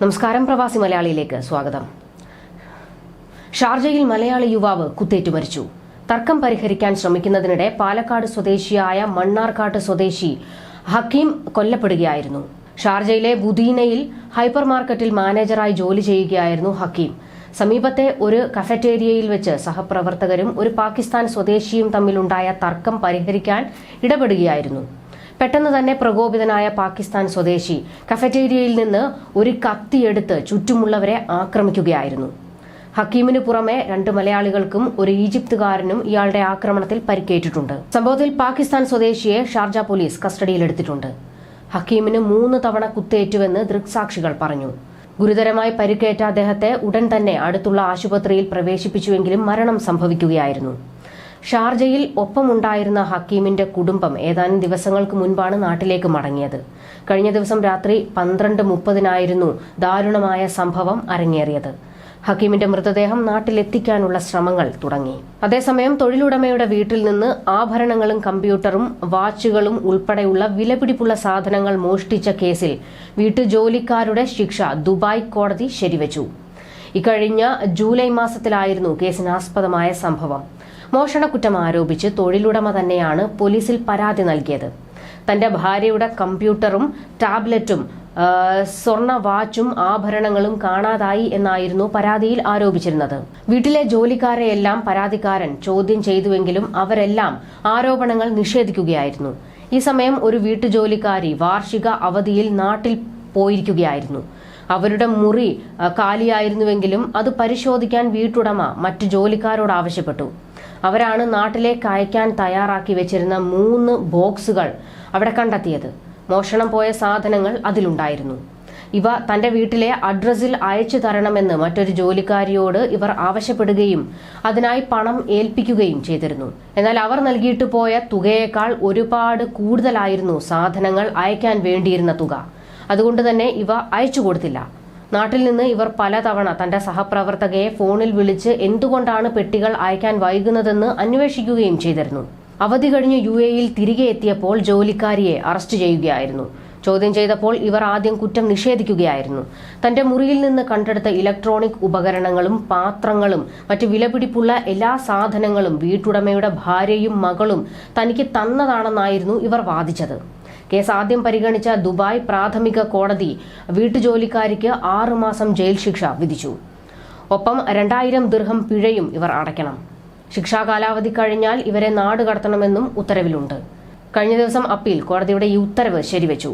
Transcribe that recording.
നമസ്കാരം പ്രവാസി മലയാളിയിലേക്ക് സ്വാഗതം. ഷാർജയിൽ മലയാളി യുവാവ് കുത്തേറ്റു മരിച്ചു. തർക്കം പരിഹരിക്കാൻ ശ്രമിക്കുന്നതിനിടെ പാലക്കാട് സ്വദേശിയായ മണ്ണാർക്കാട്ട് സ്വദേശി ഹക്കീം കൊല്ലപ്പെടുകയായിരുന്നു. ഷാർജയിലെ ബുദീനയിൽ ഹൈപ്പർ മാർക്കറ്റിൽ മാനേജറായി ജോലി ചെയ്യുകയായിരുന്നു ഹക്കീം. സമീപത്തെ ഒരു കഫറ്റേരിയയിൽ വെച്ച് സഹപ്രവർത്തകരും ഒരു പാകിസ്ഥാൻ സ്വദേശിയും തമ്മിലുണ്ടായ തർക്കം പരിഹരിക്കാൻ ഇടപെടുകയായിരുന്നു. പെട്ടെന്ന് തന്നെ പ്രകോപിതനായ പാകിസ്ഥാൻ സ്വദേശി കഫറ്റേരിയയിൽ നിന്ന് ഒരു കത്തിയെടുത്ത് ചുറ്റുമുള്ളവരെ ആക്രമിക്കുകയായിരുന്നു. ഹക്കീമിന് പുറമെ രണ്ട് മലയാളികൾക്കും ഒരു ഈജിപ്തുകാരനും ഇയാളുടെ ആക്രമണത്തിൽ പരിക്കേറ്റിട്ടുണ്ട്. സംഭവത്തിൽ പാകിസ്ഥാൻ സ്വദേശിയെ ഷാർജ പോലീസ് കസ്റ്റഡിയിലെടുത്തിട്ടുണ്ട്. ഹക്കീമിന് മൂന്ന് തവണ കുത്തേറ്റുവെന്ന് ദൃക്സാക്ഷികൾ പറഞ്ഞു. ഗുരുതരമായി പരിക്കേറ്റ അദ്ദേഹത്തെ ഉടൻ തന്നെ അടുത്തുള്ള ആശുപത്രിയിൽ പ്രവേശിപ്പിച്ചുവെങ്കിലും മരണം സംഭവിക്കുകയായിരുന്നു. ഷാർജയിൽ ഒപ്പമുണ്ടായിരുന്ന ഹക്കീമിന്റെ കുടുംബം ഏതാനും ദിവസങ്ങൾക്ക് മുൻപാണ് നാട്ടിലേക്ക് മടങ്ങിയത്. കഴിഞ്ഞ ദിവസം രാത്രി പന്ത്രണ്ട് മുപ്പതിനായിരുന്നു ദാരുണമായ സംഭവം അരങ്ങേറിയത്. ഹക്കീമിന്റെ മൃതദേഹം നാട്ടിലെത്തിക്കാനുള്ള ശ്രമങ്ങൾ തുടങ്ങി. അതേസമയം തൊഴിലുടമയുടെ വീട്ടിൽ നിന്ന് ആഭരണങ്ങളും കമ്പ്യൂട്ടറും വാച്ചുകളും ഉൾപ്പെടെയുള്ള വിലപിടിപ്പുള്ള സാധനങ്ങൾ മോഷ്ടിച്ച കേസിൽ വീട്ടുജോലിക്കാരുടെ ശിക്ഷ ദുബായ് കോടതി ശരിവച്ചു. ഇക്കഴിഞ്ഞ ജൂലൈ മാസത്തിലായിരുന്നു കേസിനാസ്പദമായ സംഭവം. മോഷണക്കുറ്റം ആരോപിച്ച് തൊഴിലുടമ തന്നെയാണ് പോലീസിൽ പരാതി നൽകിയത്. തന്റെ ഭാര്യയുടെ കമ്പ്യൂട്ടറും ടാബ്ലറ്റും സ്വർണ വാച്ചും ആഭരണങ്ങളും കാണാതായി എന്നായിരുന്നു പരാതിയിൽ ആരോപിച്ചിരുന്നത്. വീട്ടിലെ ജോലിക്കാരെയെല്ലാം പരാതിക്കാരൻ ചോദ്യം ചെയ്തുവെങ്കിലും അവരെല്ലാം ആരോപണങ്ങൾ നിഷേധിക്കുകയായിരുന്നു. ഈ സമയം ഒരു വീട്ടുജോലിക്കാരി വാർഷിക അവധിയിൽ നാട്ടിൽ പോയിരിക്കുകയായിരുന്നു. അവരുടെ മുറി കാലിയായിരുന്നുവെങ്കിലും അത് പരിശോധിക്കാൻ വീട്ടുടമ മറ്റു ജോലിക്കാരോട് ആവശ്യപ്പെട്ടു. അവരാണ് നാട്ടിലേക്ക് അയക്കാൻ തയ്യാറാക്കി വെച്ചിരുന്ന മൂന്ന് ബോക്സുകൾ അവിടെ കണ്ടെത്തിയത്. മോഷണം പോയ സാധനങ്ങൾ അതിലുണ്ടായിരുന്നു. ഇവ തന്റെ വീട്ടിലെ അഡ്രസ്സിൽ അയച്ചു തരണമെന്ന് മറ്റൊരു ജോലിക്കാരിയോട് ഇവർ ആവശ്യപ്പെടുകയും അതിനായി പണം ഏൽപ്പിക്കുകയും ചെയ്തിരുന്നു. എന്നാൽ അവർ നൽകിയിട്ട് പോയ തുകയേക്കാൾ ഒരുപാട് കൂടുതലായിരുന്നു സാധനങ്ങൾ അയക്കാൻ വേണ്ടിയിരുന്ന തുക. അതുകൊണ്ട് തന്നെ ഇവ അയച്ചു കൊടുത്തില്ല. നാട്ടിൽ നിന്ന് ഇവർ പലതവണ തന്റെ സഹപ്രവർത്തകയെ ഫോണിൽ വിളിച്ച് എന്തുകൊണ്ടാണ് പെട്ടികൾ അയക്കാൻ വൈകുന്നതെന്ന് അന്വേഷിക്കുകയും ചെയ്തിരുന്നു. അവധി കഴിഞ്ഞ് യു എയിൽ തിരികെ എത്തിയപ്പോൾ ജോലിക്കാരിയെ അറസ്റ്റ് ചെയ്യുകയായിരുന്നു. ചോദ്യം ചെയ്തപ്പോൾ ഇവർ ആദ്യം കുറ്റം നിഷേധിക്കുകയായിരുന്നു. തന്റെ മുറിയിൽ നിന്ന് കണ്ടെടുത്ത ഇലക്ട്രോണിക് ഉപകരണങ്ങളും പാത്രങ്ങളും മറ്റ് വിലപിടിപ്പുള്ള എല്ലാ സാധനങ്ങളും വീട്ടുടമയുടെ ഭാര്യയും മകളും തനിക്ക് തന്നതാണെന്നായിരുന്നു ഇവർ വാദിച്ചത്. കേസ് ആദ്യം പരിഗണിച്ച ദുബായ് പ്രാഥമിക കോടതി വീട്ടുജോലിക്കാരിക്ക് ആറുമാസം ജയിൽ ശിക്ഷ വിധിച്ചു. ഒപ്പം രണ്ടായിരം ദീർഘം പിഴയും ഇവർ അടയ്ക്കണം. ശിക്ഷാ കാലാവധി കഴിഞ്ഞാൽ ഇവരെ നാട് കടത്തണമെന്നും ഉത്തരവിലുണ്ട്. കഴിഞ്ഞ ദിവസം അപ്പീൽ കോടതിയുടെ ഈ ഉത്തരവ് ശരിവെച്ചു.